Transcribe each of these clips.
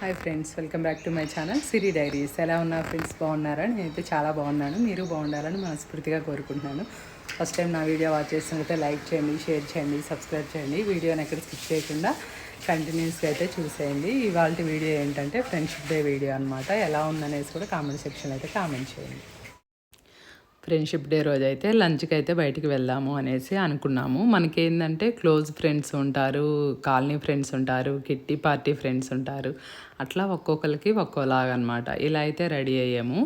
Hi friends welcome back to my channel Siri diaries ఎలా ఉన్నారు friends బాగున్నారా? నేనైతే చాలా బాగున్నాను. మీరు బాగుండాలని మనస్ఫూర్తిగా కోరుకుంటున్నాను. ఫస్ట్ టైం నా వీడియో వాచ్ చేసినట్లయితే లైక్ చేయండి షేర్ చేయండి సబ్స్క్రైబ్ చేయండి. వీడియోని ఎక్కడ స్కిప్ చేయకుండా కంటిన్యూస్గా అయితే చూసేయండి. ఇవాళ వీడియో ఏంటంటే ఫ్రెండ్షిప్ డే వీడియో అనమాట ఎలా ఉందనేసి కూడా కామెంట్ సెక్షన్ అయితే కామెంట్ చేయండి. ఫ్రెండ్షిప్ డే రోజు అయితే లంచ్కి అయితే బయటికి వెళ్దాము అనేసి అనుకున్నాము. మనకేందంటే క్లోజ్ ఫ్రెండ్స్ ఉంటారు కాలనీ ఫ్రెండ్స్ ఉంటారు కిట్టి పార్టీ ఫ్రెండ్స్ ఉంటారు. అట్లా ఒక్కొక్కరికి ఒక్కోలాగనమాట. ఇలా అయితే రెడీ అయ్యాము.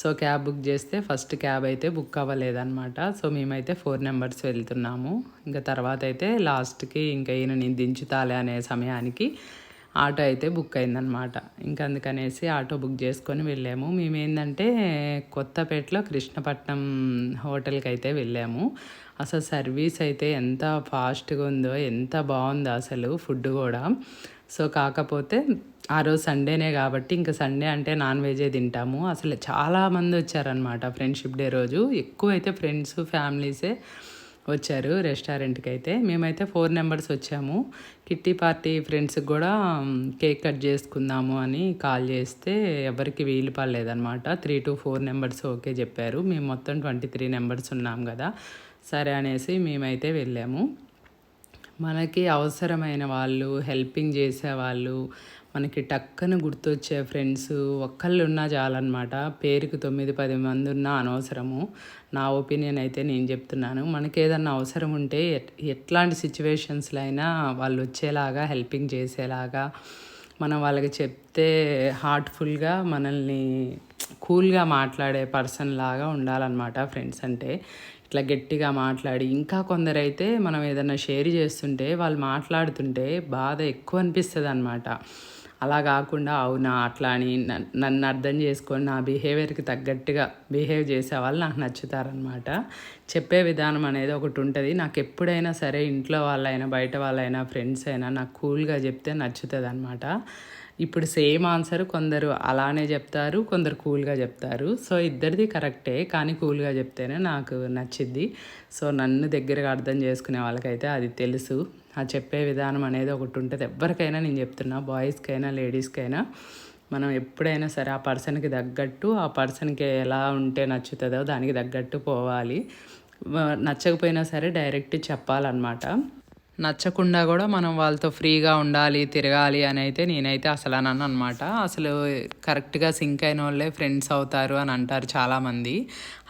సో క్యాబ్ బుక్ చేస్తే ఫస్ట్ క్యాబ్ అయితే బుక్ అవ్వలేదన్నమాట సో మేమైతే ఫోర్ నెంబర్స్ వెళ్తున్నాము. ఇంకా తర్వాత అయితే లాస్ట్కి ఇంకా ఈయన దించుతాలే అనే సమయానికి ఆటో అయితే బుక్ అయిందనమాట. ఇంకా అందుకనేసి ఆటో బుక్ చేసుకొని వెళ్ళాము. మేము ఏంటంటే కొత్తపేటలో కృష్ణపట్నం హోటల్కి అయితే వెళ్ళాము. అసలు సర్వీస్ అయితే ఎంత ఫాస్ట్గా ఉందో ఎంత బాగుందో అసలు ఫుడ్ కూడా. సో కాకపోతే ఆ రోజు సండేనే కాబట్టి ఇంకా సండే అంటే నాన్ వెజే తింటాము. అసలు చాలామంది వచ్చారనమాట ఫ్రెండ్షిప్ డే రోజు. ఎక్కువ అయితే ఫ్రెండ్స్ ఫ్యామిలీసే వచ్చారు రెస్టారెంట్కి అయితే మేమైతే ఫోర్ నెంబర్స్ వచ్చాము. కిట్టి పార్టీ ఫ్రెండ్స్కి కూడా కేక్ కట్ చేసుకుందాము అని కాల్ చేస్తే ఎవరికి వీలు పడలేదన్నమాట. Three to four numbers okay చెప్పారు. మేము మొత్తం ట్వంటీ త్రీ నెంబర్స్ ఉన్నాం కదా. సరే అనేసి మేమైతే వెళ్ళాము. మనకి అవసరమైన వాళ్ళు హెల్పింగ్ చేసేవాళ్ళు మనకి టక్కన గుర్తొచ్చే ఫ్రెండ్స్ ఒక్కళ్ళు ఉన్నా చాలన్నమాట. పేరుకి తొమ్మిది పది మంది ఉన్నా అనవసరము. నా ఒపీనియన్ అయితే నేను చెప్తున్నాను. మనకి ఏదన్నా అవసరం ఉంటే ఎట్లాంటి సిచ్యువేషన్స్లో అయినా వాళ్ళు వచ్చేలాగా హెల్పింగ్ చేసేలాగా మనం వాళ్ళకి చెప్తే హార్ట్ఫుల్గా మనల్ని కూల్గా మాట్లాడే పర్సన్ లాగా ఉండాలన్నమాట ఫ్రెండ్స్ అంటే. ఇట్లా గట్టిగా మాట్లాడి ఇంకా కొందరైతే మనం ఏదైనా షేర్ చేస్తుంటే వాళ్ళు మాట్లాడుతుంటే బాధ ఎక్కువ అనిపిస్తుంది అనమాట అలా కాకుండా అవునా అట్లా అని నన్ను అర్థం చేసుకొని నా బిహేవియర్కి తగ్గట్టుగా బిహేవ్ చేసే వాళ్ళు నాకు నచ్చుతారనమాట చెప్పే విధానం అనేది ఒకటి ఉంటుంది. నాకు ఎప్పుడైనా సరే ఇంట్లో వాళ్ళైనా బయట వాళ్ళైనా ఫ్రెండ్స్ అయినా నాకు కూల్గా చెప్తే నచ్చుతుంది అనమాట ఇప్పుడు సేమ్ ఆన్సర్ కొందరు అలానే చెప్తారు కొందరు కూల్గా చెప్తారు. సో ఇద్దరిది కరెక్టే కానీ కూల్గా చెప్తేనే నాకు నచ్చిద్ది. సో నన్ను దగ్గరగా అర్థం చేసుకునే వాళ్ళకైతే అది తెలుసు. ఆ చెప్పే విధానం అనేది ఒకటి ఉంటుంది. ఎవరికైనా నేను చెప్తున్నా బాయ్స్కైనా లేడీస్కైనా మనం ఎప్పుడైనా సరే ఆ పర్సన్కి తగ్గట్టు ఆ పర్సన్కి ఎలా ఉంటే నచ్చుతుందో దానికి తగ్గట్టు పోవాలి. నచ్చకపోయినా సరే డైరెక్ట్ చెప్పాలన్నమాట. నచ్చకుండా కూడా మనం వాళ్ళతో ఫ్రీగా ఉండాలి తిరగాలి అని అయితే నేనైతే అసలు అనను అనమాట అసలు కరెక్ట్గా సింక్ అయిన వాళ్ళే ఫ్రెండ్స్ అవుతారు అని అంటారు చాలామంది.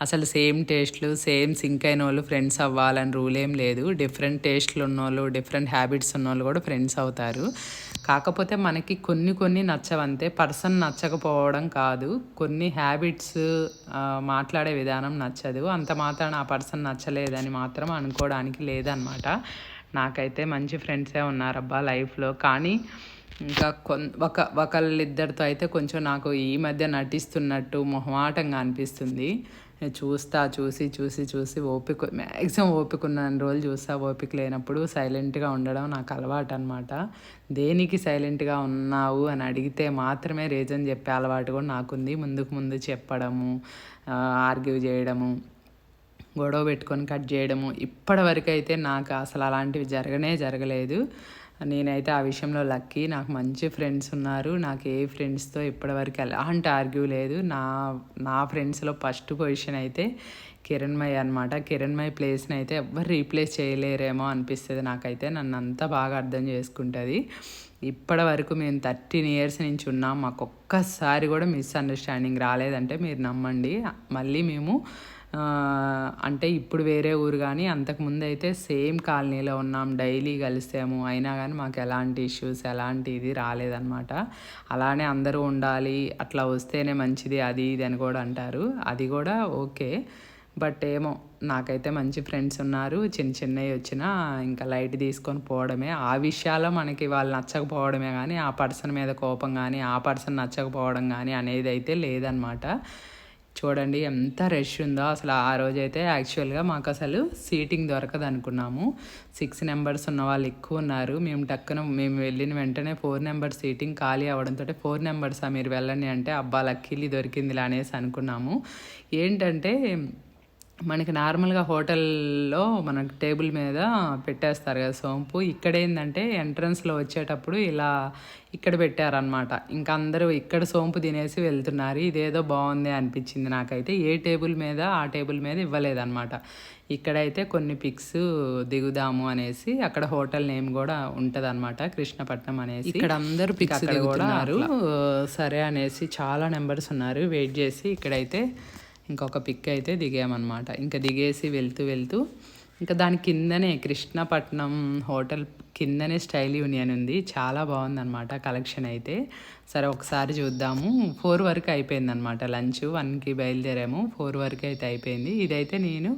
అసలు సేమ్ టేస్ట్లు సేమ్ సింక్ అయిన వాళ్ళు ఫ్రెండ్స్ అవ్వాలని రూల్ ఏం లేదు. డిఫరెంట్ టేస్ట్లు ఉన్నోళ్ళు డిఫరెంట్ హ్యాబిట్స్ ఉన్నోళ్ళు కూడా ఫ్రెండ్స్ అవుతారు. కాకపోతే మనకి కొన్ని కొన్ని నచ్చవంతే పర్సన్ నచ్చకపోవడం కాదు. కొన్ని హ్యాబిట్స్ మాట్లాడే విధానం నచ్చదు. అంత మాత్రం ఆ పర్సన్ నచ్చలేదని మాత్రం అనుకోవడానికి లేదనమాట నాకైతే మంచి ఫ్రెండ్సే ఉన్నారబ్బా లైఫ్లో కానీ ఇంకా కొన్ ఒక ఒకళ్ళిద్దరితో అయితే కొంచెం నాకు ఈ మధ్య నటిస్తున్నట్టు మొహమాటంగా అనిపిస్తుంది. చూస్తా చూసి చూసి చూసి ఓపిక మ్యాక్సిమం ఓపిక ఉన్న రోజులు చూస్తా. ఓపిక లేనప్పుడు సైలెంట్గా ఉండడం నాకు అలవాటు అనమాట దేనికి సైలెంట్గా ఉన్నావు అని అడిగితే మాత్రమే రీజన్ చెప్పే అలవాటు కూడా నాకుంది. ముందుకు ముందు చెప్పడము ఆర్గ్యూ చేయడము గొడవ పెట్టుకొని కట్ చేయడము ఇప్పటివరకు అయితే నాకు అసలు అలాంటివి జరగనే జరగలేదు. నేనైతే ఆ విషయంలో లక్కీ. నాకు మంచి ఫ్రెండ్స్ ఉన్నారు. నాకు ఏ ఫ్రెండ్స్తో ఇప్పటివరకు అలాంటి ఆర్గ్యూ లేదు. నా నా ఫ్రెండ్స్లో ఫస్ట్ పొజిషన్ అయితే కిరణ్మయ్ అనమాట కిరణ్మయ్ ప్లేస్ని అయితే ఎవ్వరు రీప్లేస్ చేయలేరేమో అనిపిస్తుంది నాకైతే. నన్ను అంతా బాగా అర్థం చేసుకుంటుంది. ఇప్పటి వరకు మేము థర్టీన్ ఇయర్స్ నుంచి ఉన్నాం. మాకు ఒక్కసారి కూడా మిస్అండర్స్టాండింగ్ రాలేదంటే మీరు నమ్మండి. మళ్ళీ మేము అంటే ఇప్పుడు వేరే ఊరు కానీ అంతకుముందు అయితే సేమ్ కాలనీలో ఉన్నాం. డైలీ కలిసాము. అయినా కానీ మాకు ఎలాంటి ఇష్యూస్ ఎలాంటి ఇది రాలేదన్నమాట. అలానే అందరూ ఉండాలి అట్లా వస్తేనే మంచిది అది ఇది అని కూడా అంటారు. అది కూడా ఓకే. బట్ ఏమో నాకైతే మంచి ఫ్రెండ్స్ ఉన్నారు. చిన్న చిన్నవి వచ్చినా ఇంకా లైట్ తీసుకొని పోవడమే. ఆ విషయాల్లో మనకి వాళ్ళు నచ్చకపోవడమే కానీ ఆ పర్సన్ మీద కోపం కానీ ఆ పర్సన్ నచ్చకపోవడం కానీ అనేది అయితే లేదనమాట చూడండి ఎంత రష్ ఉందో. అసలు ఆ రోజైతే యాక్చువల్గా మాకు అసలు సీటింగ్ దొరకదు అనుకున్నాము. సిక్స్ నెంబర్స్ ఉన్న వాళ్ళు ఎక్కువ ఉన్నారు. మేము టక్కున మేము వెళ్ళిన వెంటనే ఫోర్ నెంబర్ సీటింగ్ ఖాళీ అవ్వడంతో ఫోర్ నెంబర్సా మీరు వెళ్ళండి అంటే అబ్బా లక్కీలి దొరికిందిలా అనేసి అనుకున్నాము. ఏంటంటే మనకి నార్మల్గా హోటల్లో మనకు టేబుల్ మీద పెట్టేస్తారు కదా సోంపు. ఇక్కడ ఏంటంటే ఎంట్రన్స్లో వచ్చేటప్పుడు ఇలా ఇక్కడ పెట్టారనమాట ఇంకా అందరూ ఇక్కడ సోంపు తినేసి వెళ్తున్నారు. ఇదేదో బాగుంది అనిపించింది నాకైతే. ఏ టేబుల్ మీద ఆ టేబుల్ మీద ఇవ్వలేదన్నమాట. ఇక్కడైతే కొన్ని పిక్స్ దిగుదాము అనేసి అక్కడ హోటల్ నేమ్ కూడా ఉంటది అనమాట కృష్ణపట్నం అనేసి. ఇక్కడ అందరూ పిక్స్ దిగుతున్నారు. సరే అనేసి చాలా నెంబర్స్ ఉన్నారు. వెయిట్ చేసి ఇక్కడైతే ఇంకొక పిక్ అయితే దిగామన్నమాట. ఇంకా దిగేసి వెళ్తూ వెళ్తూ ఇంకా దాని కిందనే కృష్ణపట్నం హోటల్ కిందనే స్టైల్ యూనియన్ ఉంది. చాలా బాగుందన్నమాట కలెక్షన్ అయితే. సరే ఒకసారి చూద్దాము. ఫోర్ వరకు అయిపోయిందనమాట లంచ్. వన్కి బయలుదేరాము. ఫోర్ వరకు అయితే అయిపోయింది. ఇదైతే నేను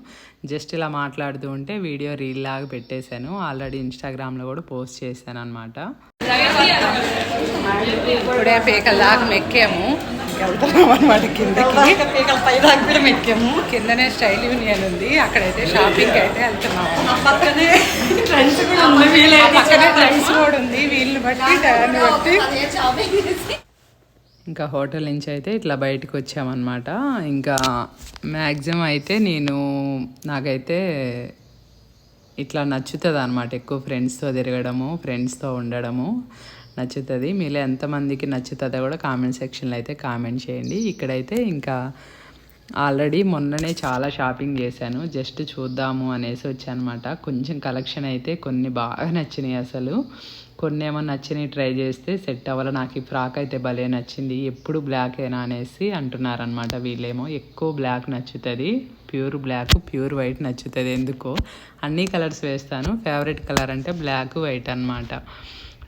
జస్ట్ ఇలా మాట్లాడుతూ ఉంటే వీడియో రీల్ లాగా పెట్టేశాను. ఆల్రెడీ ఇన్స్టాగ్రామ్లో కూడా పోస్ట్ చేశాను అనమాట ఇప్పుడే పేకల దాకా మెక్కాము. వెళ్తున్నాం అనమాట కిందకి పీకల కిందనే స్టైల్ యూనియన్ ఉంది. అక్కడైతే షాపింగ్ అయితే వెళ్తున్నాము. పక్కనే ఫ్రెండ్స్ కూడా ఉంది. పక్కనే కూడా ఉంది వీళ్ళని బట్టి టైం బట్టి. ఇంకా హోటల్ నుంచి అయితే ఇట్లా బయటకు వచ్చామన్నమాట. ఇంకా మ్యాక్సిమం అయితే నేను నాకైతే ఇట్లా నచ్చుతుంది అనమాట ఎక్కువ ఫ్రెండ్స్తో తిరగడము ఫ్రెండ్స్తో ఉండడము. నచ్చుతుంది. మీలో ఎంతమందికి నచ్చుతుందో కూడా కామెంట్ సెక్షన్లో అయితే కామెంట్ చేయండి. ఇక్కడైతే ఇంకా ఆల్రెడీ మొన్ననే చాలా షాపింగ్ చేశాను. జస్ట్ చూద్దాము అనేసి వచ్చానమాట. కొంచెం కలెక్షన్ అయితే కొన్ని బాగా నచ్చినాయి అసలు. కొన్ని ఏమో నచ్చినాయి ట్రై చేస్తే సెట్ అవ్వాలి. నాకు ఈ ఫ్రాక్ అయితే భలే నచ్చింది. ఎప్పుడు బ్లాక్ అయినా అనేసి అంటున్నారనమాట వీళ్ళేమో. ఎక్కువ బ్లాక్ నచ్చుతుంది. ప్యూర్ బ్లాక్ ప్యూర్ వైట్ నచ్చుతుంది. ఎందుకో అన్ని కలర్స్ వేస్తాను. ఫేవరెట్ కలర్ అంటే బ్లాక్ వైట్ అన్నమాట.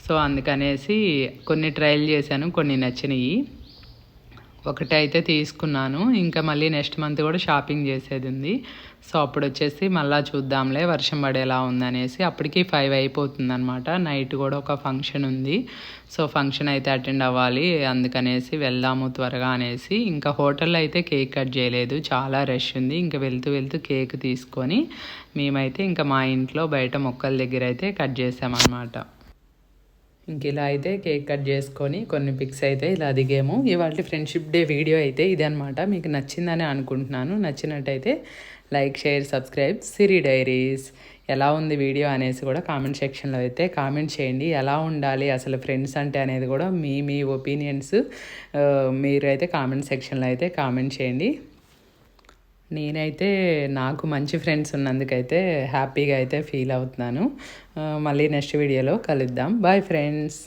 సో అందుకనేసి కొన్ని ట్రయల్ చేశాను కొన్ని నచ్చినాయి. ఒకటి అయితే తీసుకున్నాను. ఇంకా మళ్ళీ నెక్స్ట్ మంత్ కూడా షాపింగ్ చేసేది ఉంది. సో అప్పుడు వచ్చేసి మళ్ళీ చూద్దాంలే వర్షం పడేలా ఉందనేసి అప్పటికి ఫైవ్ అయిపోతుంది అనమాట నైట్ కూడా ఒక ఫంక్షన్ ఉంది. సో ఫంక్షన్ అయితే అటెండ్ అవ్వాలి అందుకనేసి వెళ్దాము త్వరగా అనేసి. ఇంకా హోటల్లో అయితే కేక్ కట్ చేయలేదు. చాలా రష్ ఉంది. ఇంకా వెళ్తూ వెళ్తూ కేక్ తీసుకొని మేమైతే ఇంకా మా ఇంట్లో బయట మొక్కల దగ్గర అయితే కట్ చేసామన్నమాట. ఇంక ఇలా అయితే కేక్ కట్ చేసుకొని కొన్ని పిక్స్ అయితే ఇలా దిగాము. ఇవాళ ఫ్రెండ్షిప్ డే వీడియో అయితే ఇదనమాట మీకు నచ్చిందని అనుకుంటున్నాను. నచ్చినట్టయితే like share subscribe Siri diaries ఎలా ఉంది వీడియో అనేసి కూడా కామెంట్ సెక్షన్లో అయితే కామెంట్ చేయండి. ఎలా ఉండాలి అసలు ఫ్రెండ్స్ అంటే అనేది కూడా మీ మీ ఒపీనియన్స్ మీరు అయితే కామెంట్ సెక్షన్లో అయితే కామెంట్ చేయండి. నేనైతే నాకు మంచి ఫ్రెండ్స్ ఉన్నందుకైతే హ్యాపీగా అయితే ఫీల్ అవుతున్నాను. మళ్ళీ నెక్స్ట్ వీడియోలో కలుద్దాం. Bye friends